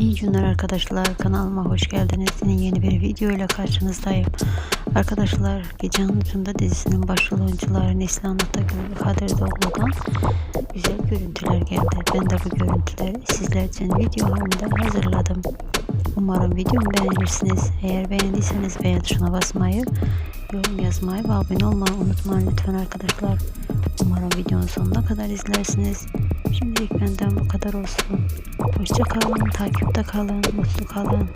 İyi günler arkadaşlar kanalıma hoş geldiniz. Yine yeni bir video ile karşınızdayım. Arkadaşlar Gecenin Ucunda dizisinin başrol oyuncuları Neslihan Atagül ve Kadir Doğulu'dan güzel görüntüler geldi. Ben de bu görüntüleri sizler için video halinde hazırladım. Umarım videomu beğenirsiniz. Eğer beğendiyseniz beğen tuşuna basmayı, yorum yazmayı ve abone olmayı unutmayın lütfen arkadaşlar. Umarım videonun sonuna kadar izlersiniz. Şimdilik benden bu kadar olsun. Hoşça kalın, takipte kalın, mutlu kalın.